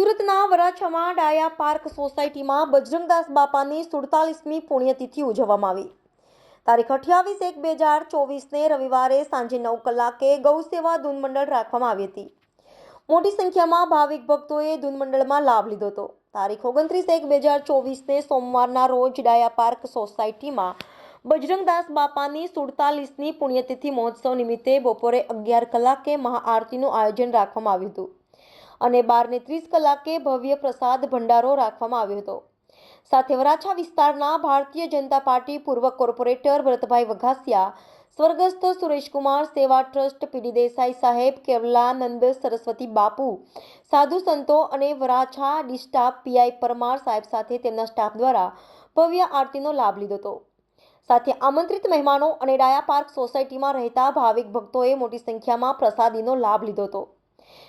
સુરતના વરાછામાં ડાયા પાર્ક સોસાયટીમાં બજરંગદાસ બાપાની સુડતાલીસમી પુણ્યતિથિ ઉજવવામાં આવી. તારીખ અઠ્યાવીસ એક બે હજાર ચોવીસને રવિવારે સાંજે નવ કલાકે ગૌસેવા ધૂન મંડળ રાખવામાં આવી હતી. મોટી સંખ્યામાં ભાવિક ભક્તોએ ધૂનમંડળમાં લાભ લીધો હતો. તારીખ ઓગણત્રીસ એક બે હજાર ચોવીસને સોમવારના રોજ ડાયા પાર્ક સોસાયટીમાં બજરંગદાસ બાપાની સુડતાલીસની પુણ્યતિથિ મહોત્સવ નિમિત્તે બપોરે અગિયાર કલાકે મહાઆરતીનું આયોજન રાખવામાં આવ્યું હતું. અને બારને ત્રીસ કલાકે ભવ્ય પ્રસાદ ભંડારો રાખવામાં આવ્યો હતો. સાથે વરાછા વિસ્તારના ભારતીય જનતા પાર્ટી પૂર્વ કોર્પોરેટર ભરતભાઈ વઘાસિયા, સ્વર્ગસ્થ સુરેશકુમાર સેવા ટ્રસ્ટ પીડી દેસાઈ સાહેબ, કેવલાનંદ સરસ્વતી બાપુ, સાધુ સંતો અને વરાછા ડિસ્ટાફ પીઆઈ પરમાર સાહેબ સાથે તેમના સ્ટાફ દ્વારા ભવ્ય આરતીનો લાભ લીધો હતો. સાથે આમંત્રિત મહેમાનો અને ડાયા પાર્ક સોસાયટીમાં રહેતા ભાવિક ભક્તોએ મોટી સંખ્યામાં પ્રસાદીનો લાભ લીધો હતો.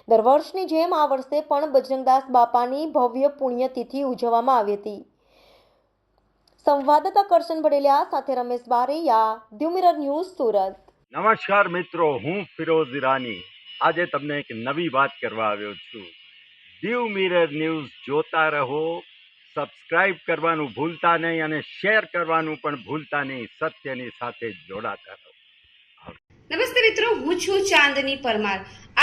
દર વર્ષની જેમ આ વર્ષે પણ બજરંગદાસ બાપાની ભવ્ય પુણ્યતિથિ ઉજવવામાં આવી હતી. સંવાદદાતા કરશન બડેલિયા સાથે રમેશ બારૈયા દ્યુ મિરર ન્યૂઝ સુરત. નમસ્કાર મિત્રો હું ફિરોઝ ઈરાની. આજે તમને એક નવી વાત કરવા આવ્યો છું. દીવ મિરર ન્યૂઝ જોતા રહો સબસ્ક્રાઇબ કરવાનું ભૂલતા નહીં અને શેર કરવાનું પણ ભૂલતા નહીં સત્યની સાથે જોડાતા રહો. નમસ્તે મિત્રો હું છું ચાંદની પરમાર.